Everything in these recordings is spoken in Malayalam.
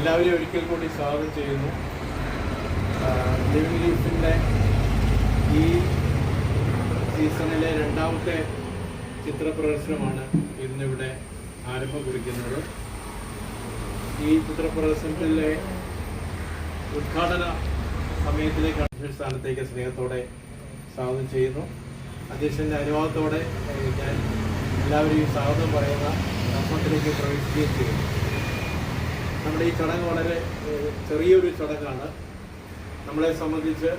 എല്ലാവരെയും ഒരിക്കൽ കൂടി സ്വാഗതം ചെയ്യുന്നു. ലിവിംഗ് ലീഫിന്റെ ഈ സീസണിലെ രണ്ടാമത്തെ ചിത്ര പ്രദർശനമാണ് ഇന്നിവിടെ ആരംഭം കുറിക്കുന്നത്. ഈ ചിത്ര പ്രദർശനത്തിലെ ഉദ്ഘാടന സമയത്തിലേക്ക് അധ്യക്ഷ സ്ഥാനത്തേക്ക് സ്നേഹത്തോടെ സ്വാഗതം ചെയ്യുന്നു. അധ്യക്ഷന്റെ അനുവാദത്തോടെ ഞാൻ എല്ലാവരെയും സ്വാഗതം പറയുന്ന നമ്മത്തിലേക്ക് പ്രവേശിക്കുകയും ചെയ്യുന്നു. നമ്മുടെ ഈ ചടങ്ങ് വളരെ ചെറിയൊരു ചടങ്ങാണ്. നമ്മളെ സംബന്ധിച്ച്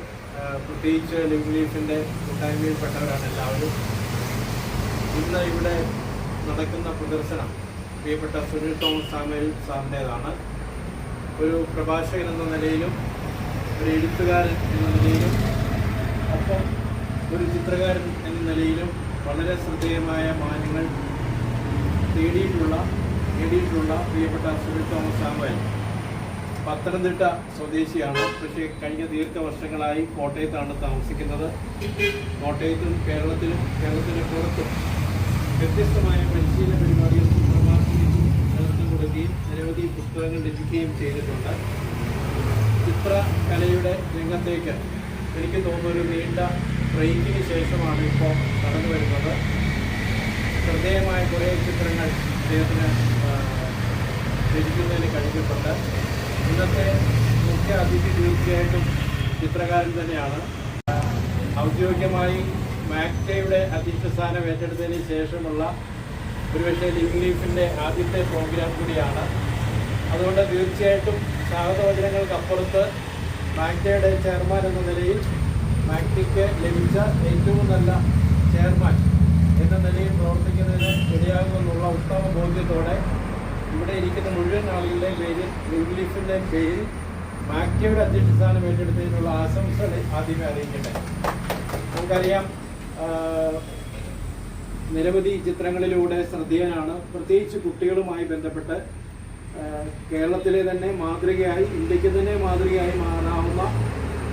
പ്രത്യേകിച്ച് ലിംഗ്ലീഷിന്റെ കൂട്ടായ്മയിൽപ്പെട്ടവരാണ് എല്ലാവരും. ഇന്ന് ഇവിടെ നടക്കുന്ന പ്രദർശനം പ്രിയപ്പെട്ട സുനിൽ തോമസ് സാമേൽ സാറിന്റെതാണ് ഒരു പ്രഭാഷകൻ എന്ന നിലയിലും ഒരു എഴുത്തുകാരൻ എന്ന നിലയിലും ഒപ്പം ഒരു ചിത്രകാരൻ എന്ന നിലയിലും വളരെ ശ്രദ്ധേയമായ മാനങ്ങൾ തേടിയിട്ടുള്ള നേടിയിട്ടുള്ള പ്രിയപ്പെട്ട സുനിൽ തോമസ് സാമുവൽ. പത്തനംതിട്ട സ്വദേശിയാണ്. പക്ഷേ കഴിഞ്ഞ ദീർഘവർഷങ്ങളായി കോട്ടയത്താണ് താമസിക്കുന്നത്. കോട്ടയത്തും കേരളത്തിലും കേരളത്തിന് പുറത്തും വ്യത്യസ്തമായ പരിശീലന പരിപാടികൾ പ്രവാസികൾക്കും നേതൃത്വം കൊടുക്കുകയും നിരവധി പുസ്തകങ്ങൾ ലഭിക്കുകയും ചെയ്തിട്ടുണ്ട്. ചിത്രകലയുടെ രംഗത്തേക്ക് എനിക്ക് തോന്നുന്ന ഒരു നീണ്ട ബ്രേക്കിന് ശേഷമാണ് ഇപ്പോൾ കടന്നു വരുന്നത് ശ്രദ്ധേയമായ കുറേ ചിത്രങ്ങൾ അദ്ദേഹത്തിന് രചിക്കുന്നതിന് കഴിഞ്ഞിട്ടുണ്ട് ഇന്നത്തെ മുഖ്യ അതിഥി തീർച്ചയായിട്ടും ചിത്രകാരൻ തന്നെയാണ്. ഔദ്യോഗികമായി മാക്ടയുടെ അധ്യക്ഷ സ്ഥാനം ഏറ്റെടുത്തതിന് ശേഷമുള്ള ഒരുപക്ഷെ ലിംഗ്ലീഫിന്റെ ആദ്യത്തെ പ്രോഗ്രാം കൂടിയാണ്. അതുകൊണ്ട് തീർച്ചയായിട്ടും സ്വാഗതവചനങ്ങൾക്കപ്പുറത്ത് മാക്ടയുടെ ചെയർമാൻ എന്ന നിലയിൽ മാക്ടിക്ക് ലഭിച്ച ഏറ്റവും നല്ല ചെയർമാൻ എന്ന നിലയിൽ പ്രവർത്തിക്കുന്നതിന് ഇടയാകുമെന്നുള്ള ഉത്തമ ബോധ്യത്തോടെ ഇവിടെ ഇരിക്കുന്ന മുഴുവൻ ആളുകളുടെയും പേരിൽ ലിവിംഗ് പേരിൽ മാക്ടയുടെ അധ്യക്ഷ സ്ഥാനം ഏറ്റെടുത്തതിനുള്ള ആശംസകൾ ആദ്യമേ അറിയിക്കട്ടെ. നമുക്കറിയാം നിരവധി ചിത്രങ്ങളിലൂടെ ശ്രദ്ധേയനാണ്. പ്രത്യേകിച്ച് കുട്ടികളുമായി ബന്ധപ്പെട്ട് കേരളത്തിലെ തന്നെ മാതൃകയായി ഇന്ത്യയ്ക്ക് തന്നെ മാതൃകയായി മാറാവുന്ന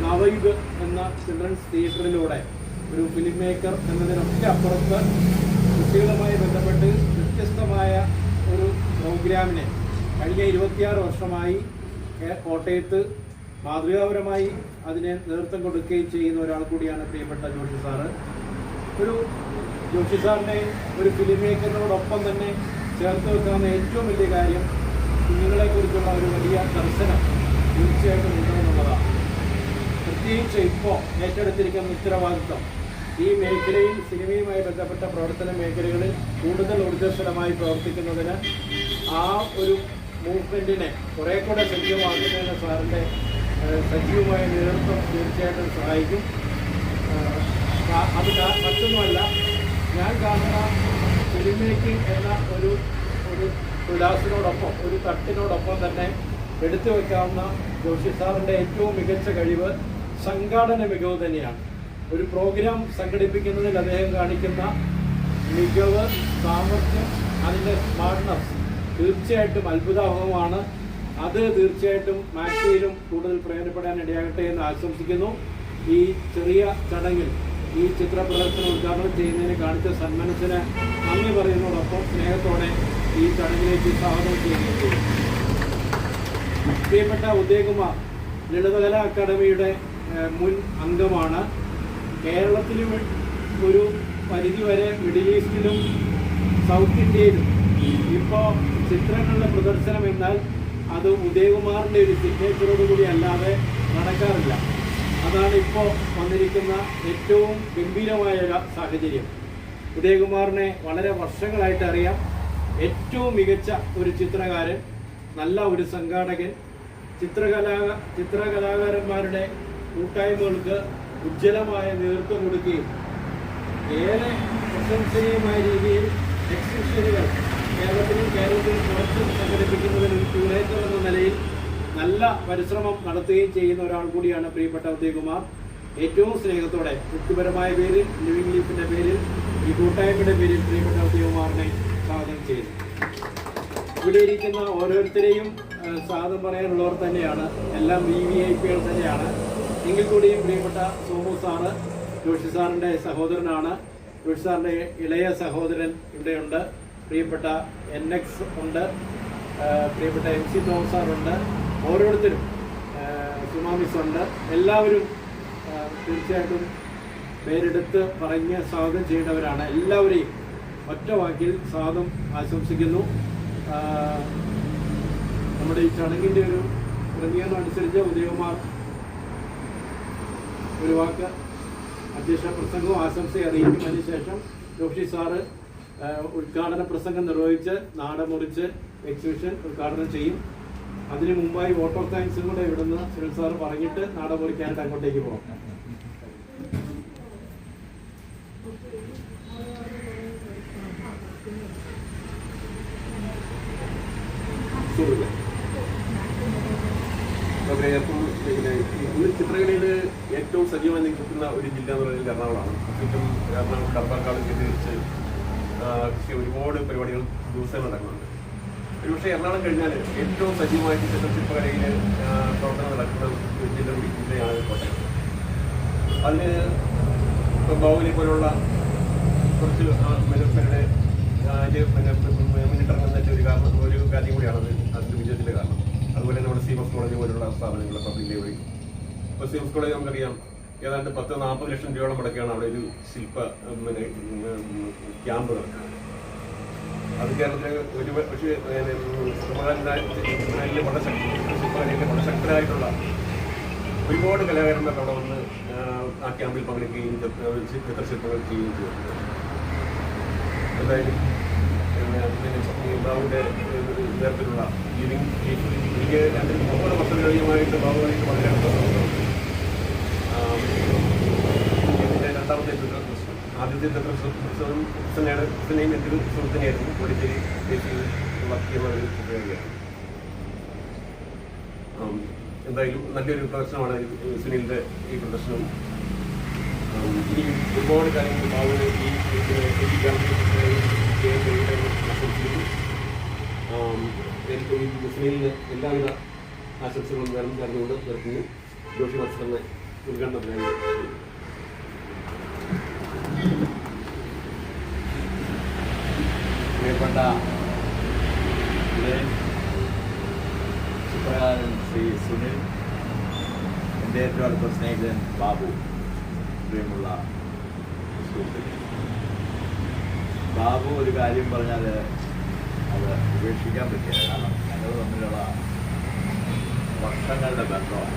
നവയുഗ് എന്ന ചിൽഡ്രൻസ് തിയേറ്ററിലൂടെ ഒരു ഫിലിം മേക്കർ എന്നതിനൊക്കെ അപ്പുറത്ത് കുട്ടികളുമായി ബന്ധപ്പെട്ട് വ്യത്യസ്തമായ ഒരു പ്രോഗ്രാമിനെ കഴിഞ്ഞ ഇരുപത്തിയാറ് വർഷമായി കോട്ടയത്ത് മാതൃകാപരമായി അതിനെ നേതൃത്വം കൊടുക്കുകയും ചെയ്യുന്ന ഒരാൾ കൂടിയാണ് പ്രിയപ്പെട്ട ജോഷി സാറ്. ഒരു ജോഷി സാറിനെ ഒരു ഫിലിം മേക്കറിനോടൊപ്പം തന്നെ ചേർത്ത് വെക്കാവുന്ന ഏറ്റവും വലിയ കാര്യം കുഞ്ഞുങ്ങളെ കുറിച്ചുള്ള ഒരു വലിയ ദർശനം തീർച്ചയായിട്ടും ഉണ്ടെന്നുള്ളതാണ്. പ്രത്യേകിച്ച് ഇപ്പോൾ ഏറ്റെടുത്തിരിക്കുന്ന ഉത്തരവാദിത്വം ഈ മേഖലയിൽ സിനിമയുമായി ബന്ധപ്പെട്ട പ്രവർത്തന മേഖലകളിൽ കൂടുതൽ ഊർജസ്വലമായി പ്രവർത്തിക്കുന്നതിന് ആ ഒരു മൂവ്മെന്റിനെ കുറേ കൂടെ സജീവമാക്കുന്നതിന് സാറിന്റെ സജീവമായ നേതൃത്വം തീർച്ചയായിട്ടും സഹായിക്കും. അത് മറ്റൊന്നുമല്ല ഞാൻ കാണുന്ന ഫിലിം മേക്കിംഗ് എന്ന ഒരു ഒരു തുലാസിനോടൊപ്പം ഒരു തട്ടിനോടൊപ്പം തന്നെ എടുത്തു വയ്ക്കാവുന്ന ജോഷി സാറിന്റെ ഏറ്റവും മികച്ച കഴിവ് സംഘാടന മികവ് തന്നെയാണ്. ഒരു പ്രോഗ്രാം സംഘടിപ്പിക്കുന്നതിൽ അദ്ദേഹം കാണിക്കുന്ന മികവ് സാമർഥ്യം അതിന്റെ സ്മാർട്ട്നെസ് തീർച്ചയായിട്ടും അത്ഭുതാവഹമാണ് അത് തീർച്ചയായിട്ടും മാക്സിയിലും കൂടുതൽ പ്രയോജനപ്പെടാൻ ഇടയാകട്ടെ എന്ന് ആശംസിക്കുന്നു. ഈ ചെറിയ ചടങ്ങിൽ ഈ ചിത്ര പ്രദർശനം ഉദ്ഘാടനം ചെയ്യുന്നതിന് കാണിച്ച സന്മനസ്സിന് നന്ദി പറയുന്നതോടൊപ്പം സ്നേഹത്തോടെ ഈ ചടങ്ങിലേക്ക് സ്വാഗതം ചെയ്യുകയും ചെയ്യും. പ്രിയപ്പെട്ട ഉദയകുമാർ ലളിതകലാ അക്കാദമിയുടെ മുൻ അംഗമാണ്. കേരളത്തിലും ഒരു പരിധി വരെ മിഡിൽ ഈസ്റ്റിലും സൗത്ത് ഇന്ത്യയിലും ഇപ്പോൾ ചിത്രങ്ങളുടെ പ്രദർശനം എന്നാൽ അത് ഉദയകുമാറിന്റെ ഒരു സിഗ്നേച്ചറോട് കൂടി അല്ലാതെ നടക്കാറില്ല. അതാണ് ഇപ്പോൾ വന്നിരിക്കുന്ന ഏറ്റവും ഗംഭീരമായ ഒരു സാഹചര്യം. ഉദയകുമാറിനെ വളരെ വർഷങ്ങളായിട്ട് അറിയാം. ഏറ്റവും മികച്ച ഒരു ചിത്രകാരൻ നല്ല ഒരു സംഘാടകൻ. ചിത്രകലാ ചിത്രകലാകാരന്മാരുടെ കൂട്ടായ്മകൾക്ക് ഉജ്ജ്വലമായ നേതൃത്വം കൊടുക്കുകയും ഏറെ പ്രശംസനീയമായ രീതിയിൽ എക്സിബിഷനുകൾ കേരളത്തിലും കേരളത്തിലും പുറത്തും സംഘടിപ്പിക്കുന്നതിൽ ഒരു എന്ന നിലയിൽ നല്ല പരിശ്രമം നടത്തുകയും ചെയ്യുന്ന ഒരാൾ കൂടിയാണ് പ്രിയപ്പെട്ട ഉദയകുമാർ. ഏറ്റവും സ്നേഹത്തോടെ വ്യക്തിപരമായ പേരിൽ ലിവിംഗ് ലീഫിന്റെ പേരിൽ ഈ കൂട്ടായ്മയുടെ പേരിൽ പ്രിയപ്പെട്ട ഉദയകുമാറിനെ സ്വാഗതം ചെയ്തു ഇവിടെ ഇരിക്കുന്ന ഓരോരുത്തരെയും സ്വാഗതം പറയാനുള്ളവർ തന്നെയാണ്. എല്ലാം വി വി ഐ പികൾ തന്നെയാണ്. എങ്കിൽ കൂടിയും പ്രിയപ്പെട്ട സോമു സാറ് ജോഷി സാറിന്റെ സഹോദരനാണ്. ജോഷി സാറിന്റെ ഇളയ സഹോദരൻ ഇവിടെയുണ്ട്. പ്രിയപ്പെട്ട എൻ എക്സ് ഉണ്ട്. പ്രിയപ്പെട്ട എം സി തോമസ് സാറുണ്ട്. ഓരോരുത്തരും സുമാമിസ് ഉണ്ട്. എല്ലാവരും തീർച്ചയായിട്ടും പേരെടുത്ത് പറഞ്ഞ് സ്വാഗതം ചെയ്യേണ്ടവരാണ്. എല്ലാവരെയും ഒറ്റ വാക്കിൽ സ്വാഗതം ആശംസിക്കുന്നു. നമ്മുടെ ഈ ചടങ്ങിന്റെ ഒരു ക്രമീകരണം അനുസരിച്ച് ഉദയകുമാർ ഒരു വാക്ക് അധ്യക്ഷ പ്രസംഗവും ആശംസയും അറിയിക്കും അതിനുശേഷം ജോഷി സാറ് ഉദ്ഘാടന പ്രസംഗം നിർവഹിച്ച് നാടൻ മുറിച്ച് എക്സിബിഷൻ ഉദ്ഘാടനം ചെയ്യും. അതിനു മുമ്പായി വോട്ട് ഓഫ് താങ്ക്സും കൂടെ ഇവിടുന്ന് സുനിൽ സാറ് പറഞ്ഞിട്ട് നാടൻ മുറിക്കാനായിട്ട് അങ്ങോട്ടേക്ക് പോകാം. ഓക്കെ പിന്നെ ഇന്ന് ഏറ്റവും സജീവമായി നിൽക്കുന്ന ഒരു ജില്ല എന്ന് പറയുന്നത് എറണാകുളമാണ്. ചുറ്റും എറണാകുളം കടപ്പാക്കാട് കൃഷി ഒരുപാട് പരിപാടികൾ ദിവസങ്ങൾ നടക്കുന്നുണ്ട്. ഒരുപക്ഷെ എറണാകുളം കഴിഞ്ഞാൽ ഏറ്റവും സജീവമായിട്ട് ചിത്രശില്പകലയിൽ പ്രവർത്തനം നടക്കുന്ന ഒരു ജില്ല കൂടി ജില്ലയാണ് കോട്ടയം. അതിന് ബാഹുലി പോലുള്ള കുറച്ച് പിന്നെ മുന്നിട്ടിറങ്ങുന്നതിന്റെ ഒരു കാരണം ഒരു കാര്യം കൂടിയാണത് അതിന്റെ വിജയത്തിന്റെ കാരണം. അതുപോലെ നമ്മുടെ സി എഫ് കോളേജ് പോലുള്ള സ്ഥാപനങ്ങൾ പബ്ലിക് ലൈബ്രറി ഇപ്പോൾ സി എഫ് കോളേജ് നമുക്കറിയാം ഏതാണ്ട് പത്ത് നാൽപ്പത് ലക്ഷം രൂപയോളം മുടക്കിയാണ് അവിടെ ഒരു ശില്പ പിന്നെ ക്യാമ്പ് നടക്കുന്നത്. അത് കേരളത്തിലെ ഒരു പക്ഷേ ശക്തി ശില്പകലയിലെ പടശക്തരായിട്ടുള്ള ശക്തരായിട്ടുള്ള ഒരുപാട് കലാകാരന്മാർ അവിടെ വന്ന് ആ, ക്യാമ്പിൽ പങ്കെടുക്കുകയും ചിത്ര- ചിത്രശില്പങ്ങൾ ചെയ്യുകയും ചെയ്തിട്ടുണ്ട്. എന്തായാലും പിന്നെ ബാബുവിന്റെ നേതൃത്വത്തിലുള്ള ലിവിങ് എനിക്ക് രണ്ട് മുപ്പത് വർഷത്തിലധികമായിട്ട് ഭാഗമായിട്ട് വളരെ ഇതിന്റെ രണ്ടാമത്തെ ചിത്ര ആദ്യത്തെ ചിത്ര ക്രിസ്തനെയാണ് ക്രിസ്തനെയും എന്റെ ഒരു സുഹൃത്തിനെയായിരുന്നു. പോണ്ടിച്ചേരി ദേശീയ വർക്ക് എന്തായാലും നല്ലൊരു പ്രദർശനമാണ് സുനിലിന്റെ ഈ പ്രദർശനം. ഇനി ഒരുപാട് കാര്യങ്ങൾ ബാബുവിന് ഈ ഇതിന് എനിക്ക് ഈ മുസ്ലിമിന് എല്ലാവിധ ആശംസകളും നേർന്നു നേർന്നുകൊണ്ട് നിർത്തുന്നു ജോഷി മത്സരങ്ങളെ ഉദ്ഘാടനത്തിനായി. പ്രിയപ്പെട്ട സുപ്രകാരൻ ശ്രീ സുനിൽ എന്റെ ഏറ്റവും അടുത്ത സ്നേഹിതൻ ബാബു പ്രിയമുള്ള സുഹൃത്തുക്കൾ ബാബു ഒരു കാര്യം പറഞ്ഞാൽ അത് ഉപേക്ഷിക്കാൻ പറ്റില്ല. കാരണം ഞങ്ങൾ തമ്മിലുള്ള വർഷങ്ങളുടെ ബന്ധമാണ്.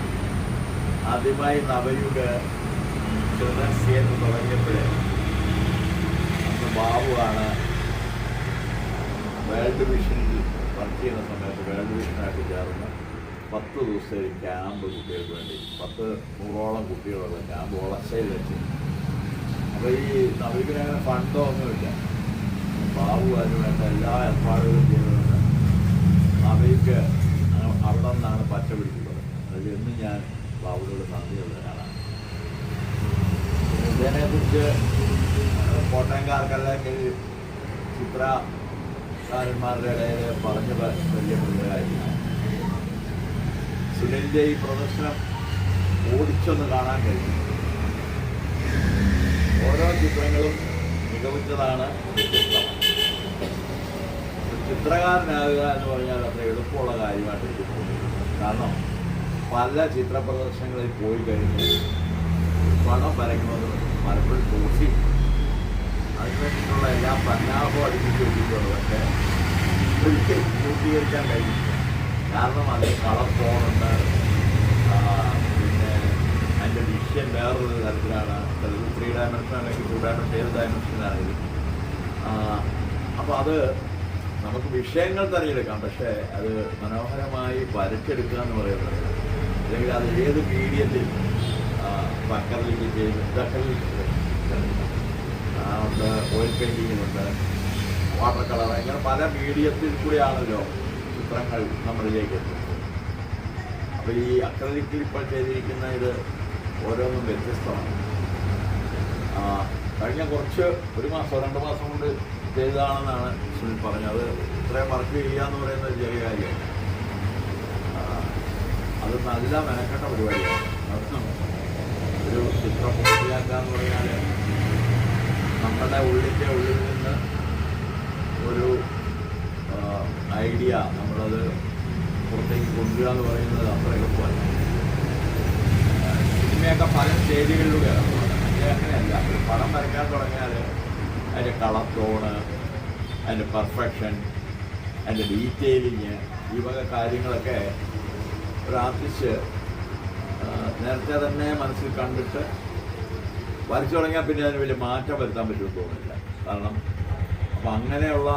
ആദ്യമായി നവയുഗ് ചിൽഡ്രൻസ് എന്ന് തുടങ്ങിയപ്പോൾ ബാബുവാണ് വേൾഡ് വർക്ക് ചെയ്യുന്ന സമയത്ത് വേൾഡ് വിഷനായിട്ട് ചേർന്ന് പത്ത് ദിവസത്തെ ക്യാമ്പ് കുട്ടികൾക്ക് വേണ്ടി പത്ത് നൂറോളം കുട്ടികളുള്ള ക്യാമ്പ് വളർച്ചയിൽ വെച്ച്. അപ്പോൾ ഈ നവീകരണ ഫണ്ടോ ഒന്നുമില്ല ബാബു അതിന് വേണ്ട എല്ലാ ഏർപ്പാടുകളും ചെയ്യുന്നുണ്ട് അവയ്ക്ക് അവിടെ നിന്നാണ് പച്ച പിടിക്കുന്നത്. അതിൽ എന്നും ഞാൻ ബാബുവിനോട് നന്ദിയുള്ളവരാണ് ഇതിനെക്കുറിച്ച് കോട്ടയംകാർക്കല്ലെങ്കിൽ ചിത്രകാരന്മാരുടെ ഇടയിൽ പറഞ്ഞ പരിചയപ്പെടുന്ന കാര്യമാണ്. സുനിലിന്റെ ഈ പ്രദർശനം ഓടിച്ചൊന്ന് കാണാൻ കഴിയും. ഓരോ ചിത്രങ്ങളും മികവുറ്റതാണ് വ്യത്യസ്തമാണ്. ചിത്രകാരനാകുക എന്ന് പറഞ്ഞാൽ അത്ര എളുപ്പമുള്ള കാര്യമായിട്ട് എനിക്ക് തോന്നിയിട്ടുണ്ട്. കാരണം പല ചിത്ര പ്രദർശനങ്ങളിൽ പോയി കഴിഞ്ഞ് പണം വരയ്ക്കുന്നത് പലപ്പോഴും തോന്നി അതിനുവേണ്ടിയിട്ടുള്ള എല്ലാ പന്നാഹവും അടുപ്പിച്ച് വെച്ചിട്ടുള്ളത് പക്ഷേ ഒരിക്കൽ പൂർത്തീകരിക്കാൻ കഴിയില്ല കാരണം അതിൽ കളർ ഫോണുണ്ട്. പിന്നെ അതിന്റെ വിഷയം വേറൊരു തരത്തിലാണ്. ത്രീ ഡയമെൻഷൻ അല്ലെങ്കിൽ ടു ഡയമെൻഷൻ ഏത് ഡയമെൻഷനാണെങ്കിലും അപ്പോൾ അത് നമുക്ക് വിഷയങ്ങൾ തിരഞ്ഞെടുക്കാം പക്ഷേ അത് മനോഹരമായി വരച്ചെടുക്കുക എന്ന് പറയുന്നത് അല്ലെങ്കിൽ അത് ഏത് മീഡിയത്തിൽ പക്കറിലേക്ക് ചെയ്ത് ഡക്കറിലേക്ക് ഉണ്ട് ഓയിൽ പെയിന്റിങ്ങിനുണ്ട് വാട്ടർ കളർ അങ്ങനെ പല മീഡിയത്തിൽ കൂടിയാണല്ലോ ചിത്രങ്ങൾ നമ്മളിലേക്ക് എത്തുന്നത്. അപ്പോൾ ഈ അക്രലിക്കിൽ ഇപ്പോൾ ചെയ്തിരിക്കുന്ന ഇത് ഓരോന്നും വ്യത്യസ്തമാണ്. കഴിഞ്ഞ കുറച്ച് ഒരു മാസം രണ്ട് മാസം കൊണ്ട് ചെയ്തതാണെന്നാണ് സുനിൽ പറഞ്ഞത്. ഇത്രയും വർക്ക് ചെയ്യുക എന്ന് ഒരു ചെറിയ കാര്യമാണ് അത് നല്ല മെനക്കെട്ട പരിപാടിയാണ്. ഒരു ചിത്രം പൂർത്തിയാക്കുക എന്ന് പറഞ്ഞാൽ നമ്മുടെ ഉള്ളിന്റെ ഉള്ളിൽ നിന്ന് ഒരു ഐഡിയ നമ്മളത് പുറത്തേക്ക് കൊണ്ടുവരിക എന്ന് പറയുന്നത് അത്ര എളുപ്പമല്ല. സിനിമയൊക്കെ പല സ്റ്റേജുകളിലൂടെയാണ്. അങ്ങനെയല്ല. പടം വരയ്ക്കാൻ തുടങ്ങിയാൽ അതിന്റെ കളർ ടോണ് അതിന്റെ പെർഫെക്ഷൻ അതിന്റെ ഡീറ്റെയിലിങ് ഈ വക കാര്യങ്ങളൊക്കെ ആർട്ടിസ്റ്റ് നേരത്തെ തന്നെ മനസ്സിൽ കണ്ടിട്ട് വരച്ചു തുടങ്ങിയാൽ പിന്നെ അതിന് വലിയ മാറ്റം വരുത്താൻ പറ്റുമെന്ന് തോന്നുന്നില്ല. കാരണം അപ്പം അങ്ങനെയുള്ള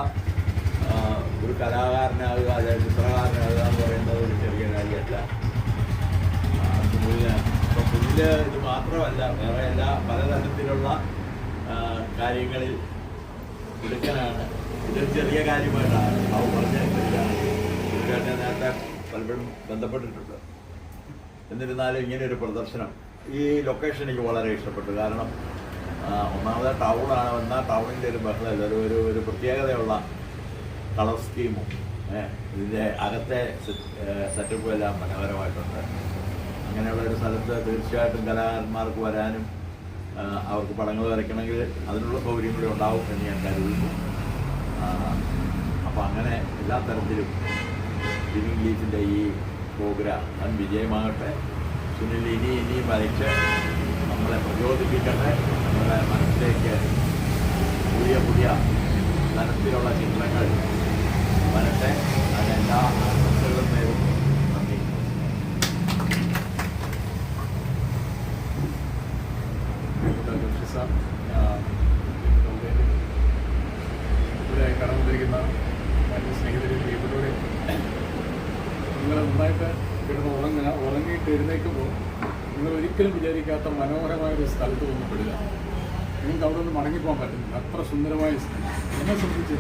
ഒരു കലാകാരനാകുക അതായത് ചിത്രകാരനാകുക എന്ന് പറയുന്നത് ഒരു ചെറിയ കാര്യമല്ല. സുനിലിന് ഇപ്പം കുഞ്ഞിൽ ഇത് മാത്രമല്ല വേറെ എല്ലാ പലതരത്തിലുള്ള കാര്യങ്ങളിൽ എടുക്കാനാണ് ഇതൊരു ചെറിയ കാര്യമായിട്ടാണ്. അവ പറഞ്ഞ നേരത്തെ പലപ്പോഴും ബന്ധപ്പെട്ടിട്ടുണ്ട്. എന്നിരുന്നാലും ഇങ്ങനെ ഒരു പ്രദർശനം ഈ ലൊക്കേഷൻ എനിക്ക് വളരെ ഇഷ്ടപ്പെട്ടു. കാരണം ഒന്നാമത് ടൗണാണ് എന്നാൽ ടൗണിന്റെ ഒരു ബഹളമില്ല ഒരു ഒരു ഒരു പ്രത്യേകതയുള്ള കളർ സ്കീമും ഇതിന്റെ അകത്തെ സെറ്റപ്പും എല്ലാം മനോഹരമായിട്ടുണ്ട്. അങ്ങനെയുള്ള ഒരു സ്ഥലത്ത് തീർച്ചയായിട്ടും കലാകാരന്മാർക്ക് വരാനും അവർക്ക് പടങ്ങൾ വരയ്ക്കണമെങ്കിൽ അതിനുള്ള സൗകര്യം കൂടി ഉണ്ടാവും എന്ന് ഞാൻ കരുതുന്നു. അപ്പം അങ്ങനെ എല്ലാ തരത്തിലും ലിവിങ് ലീഫിന്റെ ഈ പ്രോഗ്രാം വൻ വിജയമാകട്ടെ. സുനിൽ ഇനി ഇനിയും വരച്ച് നമ്മളെ പ്രചോദിപ്പിക്കട്ടെ. നമ്മുടെ മനസ്സിലേക്ക് പുതിയ പുതിയ തരത്തിലുള്ള ചിത്രങ്ങൾ വരട്ടെ അതിനെല്ലാ ആശംസകളും നേരുന്നു നന്ദി ജോഷി സാർ ഇവിടെ കടന്നു വന്നിരിക്കുന്ന മറ്റു സ്നേഹിതരും പ്രിയപ്പെട്ടവരെയും നിങ്ങൾ നന്നായിട്ട് കിടന്ന് ഉറങ്ങുക ഉറങ്ങിയിട്ട് എഴുന്നേൽക്കുമ്പോൾ നിങ്ങൾ വിചാരിക്കാത്ത മനോഹരമായ ഒരു സ്ഥലത്ത് വന്നപ്പെടുക നിങ്ങൾക്ക് അവിടെ നിന്ന് മടങ്ങിപ്പോകാൻ പറ്റുന്നില്ല. അത്ര സുന്ദരമായ സ്ഥലം. എന്നെ സംബന്ധിച്ച്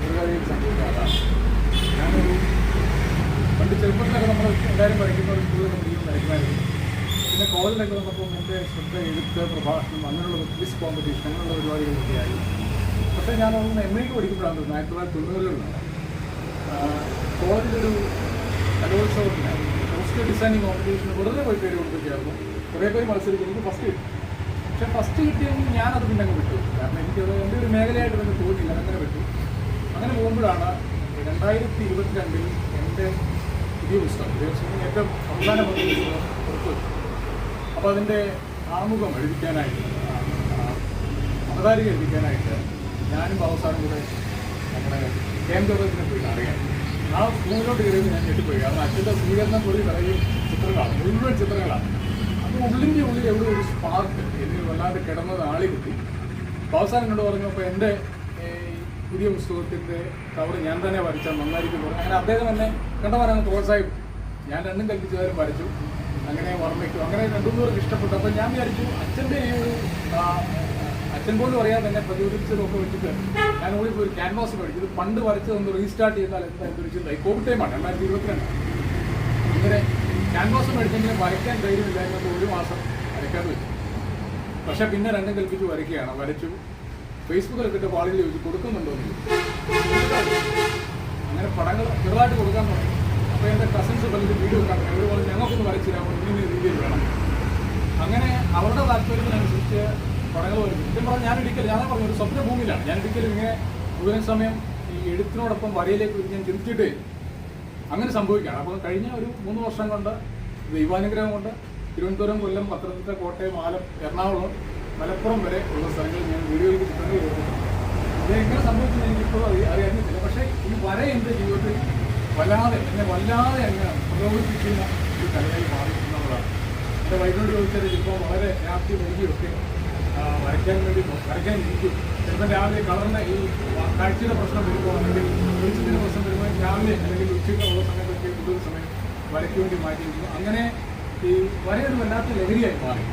സംഭവിക്കുക അതാണ്. ഞാനൊരു പണ്ട് ചെറുപ്പത്തിലൊക്കെ നമ്മൾ എല്ലാവരും വരയ്ക്കുന്ന സ്കൂളിലൊക്കെ പഠിക്കുമ്പോൾ വരയ്ക്കുമായിരുന്നു. പിന്നെ കോളേജിലൊക്കെ വന്നപ്പോൾ എന്റെ ശ്രദ്ധ എഴുത്ത് പ്രഭാഷണം അങ്ങനെയുള്ള ക്വിസ് കോമ്പറ്റീഷൻ അങ്ങനെയുള്ള പരിപാടികളൊക്കെ ആയി. പക്ഷേ ഞാൻ ഒന്ന് എം എക്ക് പഠിക്കുമ്പോഴാണ് ആയിരത്തി തൊള്ളായിരത്തി തൊണ്ണൂറുകളിലാണ് കോളേജിലൊരു കലോത്സവത്തിന് പോസ്റ്റർ ഡിസൈനിങ് കോമ്പറ്റീഷന് വെറുതെ പോയി പേര് കൊടുത്തിട്ടായിരുന്നു കുറേ പേര് മത്സരിക്കും എനിക്ക് ഫസ്റ്റ് കിട്ടി. പക്ഷേ ഫസ്റ്റ് കിട്ടിയെങ്കിൽ ഞാനത് പിന്നെ അങ്ങ് വിട്ടു. കാരണം എനിക്കത് എന്റെ ഒരു മേഖലയായിട്ട് എനിക്ക് തോന്നിയില്ല അങ്ങനെ വിട്ടു. അങ്ങനെ പോകുമ്പോഴാണ് രണ്ടായിരത്തി ഇരുപത്തിരണ്ടിൽ എന്റെ പുതിയ പുസ്തകം പുതിയ ഏറ്റവും അവസാന പുറത്തു അപ്പോൾ അതിന്റെ ആമുഖം എഴുതിക്കാനായിട്ട് അവതാരിക എഴുതിക്കാനായിട്ട് ഞാനും അവസാനം കൂടെ നമ്മുടെ കേന്ദ്രത്തിനെ പോയി അറിയാം ആ സ്കൂളിലോട്ട് കയറിയത് ഞാൻ ഞെട്ടിപ്പോയി. കാരണം അച്ഛന്റെ സ്വീകരണം കൂടി പറയും ചിത്രങ്ങളാണ്. മുഴുവൻ ചിത്രങ്ങളാണ്. അപ്പോൾ ഉള്ളിന്റെ ഉള്ളിൽ എവിടെ ഒരു സ്പാർക്ക് എന്നിൽ വല്ലാതെ കിടന്നത് ആളി കിട്ടി അവസാനം എന്നോട് പറഞ്ഞപ്പോൾ എന്റെ പുതിയ പുസ്തകത്തിന്റെ കവർ ഞാൻ തന്നെ വരച്ചാൽ നന്നായിരിക്കും പറഞ്ഞു. അങ്ങനെ അദ്ദേഹം എന്നെ കണ്ടവരങ്ങ് പ്രോത്സാഹിപ്പിച്ചു. ഞാൻ രണ്ടും കൽപ്പിച്ചവരും വരച്ചു. അങ്ങനെ ഓർമ്മയ്ക്കും അങ്ങനെ രണ്ടു ഇഷ്ടപ്പെട്ടു. അപ്പോൾ ഞാൻ വിചാരിച്ചു അച്ഛന്റെ ഈ ഒരു ആ, അച്ഛൻ പോലും അറിയാതെ തന്നെ പ്രചോദിച്ചതൊക്കെ വെച്ചിട്ട് ഞാൻ ഓടി ഒരു ക്യാൻവാസ് മേടിച്ചു. ഇത് പണ്ട് വരച്ചതൊന്ന് റീസ്റ്റാർട്ട് ചെയ്താൽ എന്താ എന്തൊരു ചിന്ത കോവിഡ് ടൈമാണ് രണ്ടായിരത്തി ഇരുപത്തിരണ്ട്. ഇങ്ങനെ ക്യാൻവാസ് മേടിച്ചെങ്കിലും വരയ്ക്കാൻ ധൈര്യമില്ലായിരുന്നു ഒരു മാസം വരയ്ക്കാതെ വെച്ചു. പക്ഷെ പിന്നെ രണ്ടും കൽപ്പിച്ച് വരയ്ക്കുകയാണ്. വരച്ചു. ഫേസ്ബുക്കിൽ കിട്ടിയ പാളിൽ ചോദിച്ചു കൊടുക്കുന്നുണ്ടോ? എന്ന് അങ്ങനെ പടങ്ങൾ ചെറുതായിട്ട് കൊടുക്കാൻ തുടങ്ങി അപ്പോൾ എന്റെ കസിൻസ് പലരും വീഡിയോ കാണാൻ അവർ പറഞ്ഞു ഞങ്ങൾക്കൊന്ന് വരച്ചിരാമോ ഇങ്ങനെ രീതിയിൽ വേണം. അങ്ങനെ അവരുടെ താല്പര്യത്തിനനുസരിച്ച് പടങ്ങൾ വരും. സത്യം പറഞ്ഞാൽ ഞാൻ ഒരിക്കലും ഞാൻ പറഞ്ഞു ഒരു സ്വപ്ന ഭൂമിയിലാണ്. ഞാൻ ഒരിക്കലും ഇങ്ങനെ മുഴുവൻ സമയം ഈ എഴുത്തിനോടൊപ്പം വരയിലേക്ക് ഞാൻ ചിന്തിച്ചിട്ടേ അങ്ങനെ സംഭവിക്കുകയാണ്. അപ്പോൾ കഴിഞ്ഞ ഒരു മൂന്ന് വർഷം കൊണ്ട് ദൈവാനുഗ്രഹം കൊണ്ട് തിരുവനന്തപുരം കൊല്ലം പത്തനംതിട്ട കോട്ടയം ആലം എറണാകുളം മലപ്പുറം വരെ ഉള്ള സ്ഥലങ്ങളിൽ ഞാൻ വീഡിയോയിൽ ചിത്രങ്ങൾ കൊടുക്കുന്നു ഇത് എങ്ങനെ സംഭവിച്ചെന്ന് എനിക്കിപ്പോഴും അറിയ അറിയാനില്ല. പക്ഷേ ഈ വര എന്റെ ജീവിതത്തിൽ വല്ലാതെ എന്നെ വല്ലാതെ അങ്ങ് പ്രലോഭിപ്പിക്കുന്ന ഒരു കലയായി മാറി എന്നുള്ളതാണ് എന്റെ വൈദ്യുതി ചോദിച്ചത് ഇപ്പോൾ വളരെ വ്യാപ്തി നൽകിയൊക്കെ വരയ്ക്കാൻ വേണ്ടി വരയ്ക്കാൻ ഇരിക്കും. ചിലപ്പോൾ രാവിലെ കളറിന്റെ ഈ കാഴ്ചയുടെ പ്രശ്നം വരുമ്പോൾ അല്ലെങ്കിൽ വെളിച്ചത്തിന്റെ പ്രശ്നം വരുമ്പോൾ രാവിലെ അല്ലെങ്കിൽ ഉച്ചയ്ക്ക് ഉള്ള സമയത്തൊക്കെ കൂടുതൽ സമയം വരയ്ക്ക് വേണ്ടി മാറ്റിയിരിക്കുന്നു. അങ്ങനെ ഈ വരയൊരു വല്ലാത്ത ലഹരിയായി മാറി.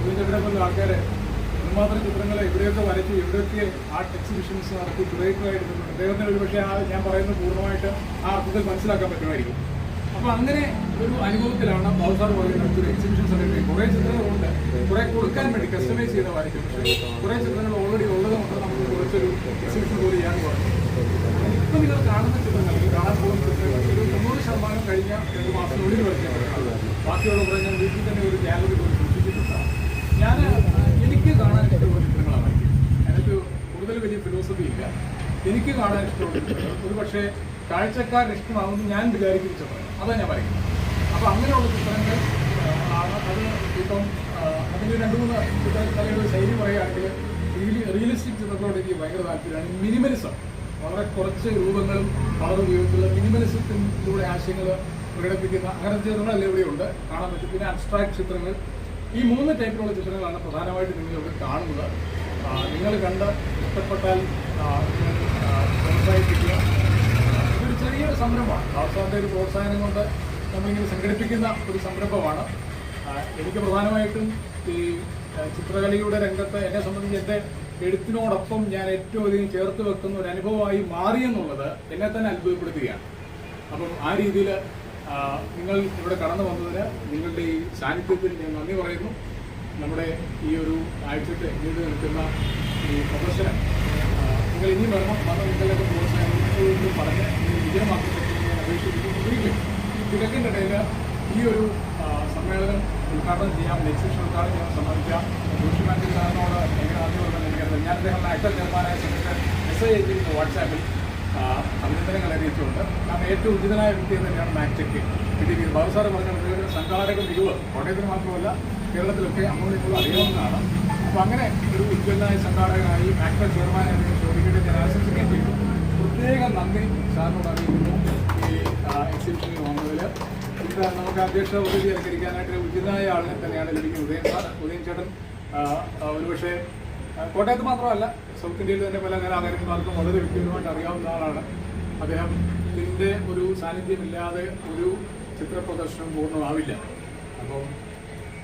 ഇതിന്റെ പോലെ ആൾക്കാർ എന്തുമാത്രം ചിത്രങ്ങൾ എവിടെയൊക്കെ വരച്ചു എവിടെയൊക്കെ ആർട്ട് എക്സിബിഷൻസ് നടത്തി തുടങ്ങിയിട്ടുണ്ട് അദ്ദേഹത്തിന് ഒരു പക്ഷേ ആ ഞാൻ പറയുന്നത് പൂർണമായിട്ട് ആ അർത്ഥത്തിൽ മനസ്സിലാക്കാൻ പറ്റുമായിരിക്കും. അപ്പോൾ അങ്ങനെ ഒരു അനുഭവത്തിലാണ് ബൗസാർ പോലെ ഒരു എക്സിബിഷൻ സെക്രട്ടറി കുറേ ചിത്രങ്ങളുണ്ട്. കുറേ കൊടുക്കാൻ വേണ്ടി കസ്റ്റമൈസ് ചെയ്ത വായിക്കും കുറെ ചിത്രങ്ങൾ ഓൾറെഡി ഉള്ളത് കൊണ്ട് നമുക്ക് കുറച്ച് കുറച്ചൊരു എക്സിബിഷൻ പോലെ ചെയ്യാൻ പറഞ്ഞു ഇപ്പം നിങ്ങൾ കാണുന്ന ചിത്രങ്ങൾ കാണാൻ പോകുന്ന ചിത്രങ്ങൾ ഒരു തൊണ്ണൂറ് ശതമാനം കഴിഞ്ഞ രണ്ട് മാസത്തിനുള്ളിൽ വരയ്ക്കാൻ ബാക്കിയുള്ള കുറേ ഞാൻ വീട്ടിൽ തന്നെ ഒരു ഗാലറി പോലെ സൂക്ഷിച്ചിട്ടുണ്ട്. ഞാൻ എനിക്ക് കാണാൻ ഇഷ്ടമുള്ള ചിത്രങ്ങളാണ്. എനിക്ക് കൂടുതൽ വലിയ ഫിലോസഫി ഇല്ല. എനിക്ക് കാണാൻ ഇഷ്ടമുള്ള ഒരു പക്ഷേ കാഴ്ചക്കാരന് ഇഷ്ടമാകുമെന്ന് ഞാൻ വിചാരിക്കുന്ന ചിത്രങ്ങൾ അതാണ് ഞാൻ പറയുന്നത്. അപ്പോൾ അങ്ങനെയുള്ള ചിത്രങ്ങൾ അത് ഇപ്പം അതിന്റെ രണ്ട് മൂന്ന് ചിത്രകലയുടെ ശൈലി പറയുകയാണെങ്കിൽ റിയലി റിയലിസ്റ്റിക് ചിത്രത്തോട് എനിക്ക് ഭയങ്കര താല്പര്യമാണ്. മിനിമലിസം വളരെ കുറച്ച് രൂപങ്ങളും വളരെ ഉപയോഗിച്ചുള്ള മിനിമലിസത്തിലൂടെ ആശയങ്ങൾ പ്രകടിപ്പിക്കുന്ന അങ്ങനത്തെ ചിത്രങ്ങളല്ലേ ഇവിടെയുണ്ട്. കാണാൻ പറ്റും. പിന്നെ അബ്സ്ട്രാക്ട് ചിത്രങ്ങൾ. ഈ മൂന്ന് ടൈപ്പിലുള്ള ചിത്രങ്ങളാണ് പ്രധാനമായിട്ട് നിങ്ങൾ ഇവിടെ കാണുന്നത് നിങ്ങൾ കണ്ട് ഇഷ്ടപ്പെട്ടാൽ പ്രോത്സാഹിപ്പിക്കുക. ചെറിയൊരു സംരംഭമാണ്. ഖാസാന്റെ ഒരു പ്രോത്സാഹനം കൊണ്ട് നമ്മളിങ്ങനെ സംഘടിപ്പിക്കുന്ന ഒരു സംരംഭമാണ്. എനിക്ക് പ്രധാനമായിട്ടും ഈ ചിത്രകലയുടെ രംഗത്ത് എന്നെ സംബന്ധിച്ച് എന്റെ എഴുത്തിനോടൊപ്പം ഞാൻ ഏറ്റവും അധികം ചേർത്ത് വെക്കുന്ന ഒരു അനുഭവമായി മാറി എന്നുള്ളത് എന്നെ തന്നെ അത്ഭുതപ്പെടുത്തുകയാണ്. അപ്പം ആ രീതിയിൽ നിങ്ങൾ ഇവിടെ കടന്നു വന്നതിന് നിങ്ങളുടെ ഈ സാന്നിധ്യത്തിൽ ഞാൻ നന്ദി പറയുന്നു. നമ്മുടെ ഈ ഒരു ആഴ്ചത്തെ നീണ്ടു നിൽക്കുന്ന ഈ പ്രദർശനം നിങ്ങൾ ഇനിയും വരണം. വന്ന നിങ്ങളുടെ പ്രോത്സാഹനം പറഞ്ഞ് വിജയമാക്കി ഞാൻ അപേക്ഷിക്കുന്നു ഈ തിരക്കിന്റെ ഇടയിൽ ഈ ഒരു സമ്മേളനം ഉദ്ഘാടനം ചെയ്യാം എക്സിബിഷൻ ഉദ്ഘാടനം ചെയ്യാൻ സമ്മതിക്കാം ജോഷിമാന്റെ സാറിനോട് എങ്ങനെ ആദ്യം പറയുന്നത് എനിക്കറിയാം ഞാൻ അദ്ദേഹം ആക്ടർ ചെയർമാനായ സെക്രട്ടറി മെസ്സേജ് അയച്ചിരുന്നു വാട്സാപ്പിൽ അഭിനന്ദനങ്ങൾ അറിയിച്ചുകൊണ്ട് കാരണം ഏറ്റവും ഉചിതനായ വ്യക്തി തന്നെയാണ് മാക്ചെക്ക് കിട്ടിയിരിക്കുന്നത് ബാബു സാറ് പറഞ്ഞ സംഘാടക മികവ് കോട്ടയത്തിന് മാത്രമല്ല കേരളത്തിലൊക്കെ അങ്ങോട്ടും അറിയാവുന്നതാണ് അപ്പോൾ അങ്ങനെ ഒരു ഉജ്ജ്വലനായ സംഘാടകനായി ആക്ടർ ചെയർമാനായി നമുക്ക് അധ്യക്ഷ പദവി അലങ്കരിക്കാനായിട്ട് ഉചിതനായ ആളിനെ തന്നെയാണ് ലഭിക്കുന്നത്. ഉദയൻ ഉദയൻ ചേട്ടൻ ഒരുപക്ഷെ കോട്ടയത്ത് മാത്രമല്ല സൗത്ത് ഇന്ത്യയിൽ തന്നെ പല കലാകാരന്മാർക്കും വളരെ വ്യക്തിപരമായിട്ട് അറിയാവുന്ന ആളാണ്. അദ്ദേഹം അദ്ദേഹത്തിന്റെ ഒരു സാന്നിധ്യമില്ലാതെ ഒരു ചിത്ര പ്രദർശനം പൂർണമാവില്ല. അപ്പോൾ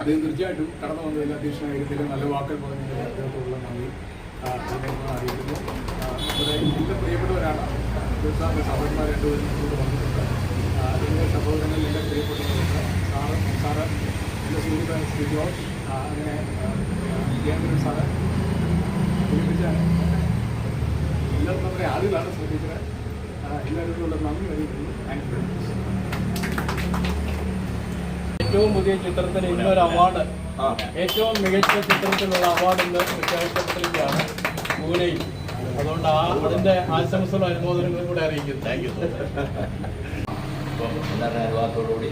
അദ്ദേഹം തീർച്ചയായിട്ടും കടന്നു വന്നതിൽ കാര്യത്തിലും നല്ല വാക്കുകൾ പറഞ്ഞതിൽ അദ്ദേഹത്തോടുള്ള നന്ദി അറിയിക്കുന്നു. ഇവിടെ ഇന്ത്യ പ്രിയപ്പെട്ടവരാണ്. സഹോദരന്മാർ രണ്ടുപേരും ഇവിടെ വന്നിട്ടുണ്ട് ആ, എന്റെ സഹോദരങ്ങളിൽ എല്ലാം പ്രിയപ്പെട്ടവരുണ്ട് സാറ് സാറ് എന്റെ സുഹൃത്ത് ശ്രീ ജോർജ് അങ്ങനെ കേന്ദ്രൻ സാറ് ഒരുമിച്ചാണ് എല്ലാവരും നമ്മുടെ ആളുകളാണ് ശ്രദ്ധിച്ചത്. എല്ലാവരോടുള്ള നന്ദി അറിയിക്കുന്നു. താങ്ക് യു ഏറ്റവും പുതിയ ചിത്രത്തിന് ഇന്നൊരു അവാർഡ്. ഏറ്റവും മികച്ച ചിത്രത്തിനുള്ള അവാർഡ് ഇന്ന് പ്രഖ്യാപിക്കപ്പെട്ടിരിക്കുകയാണ് പൂനെയിൽ അതുകൊണ്ട് ആ അതിന്റെ ആശംസകളും അനുമോദനങ്ങളും കൂടെ അറിയിക്കുന്നു. താങ്ക് യു എല്ലാവരുടെ അനുഭവത്തോടുകൂടി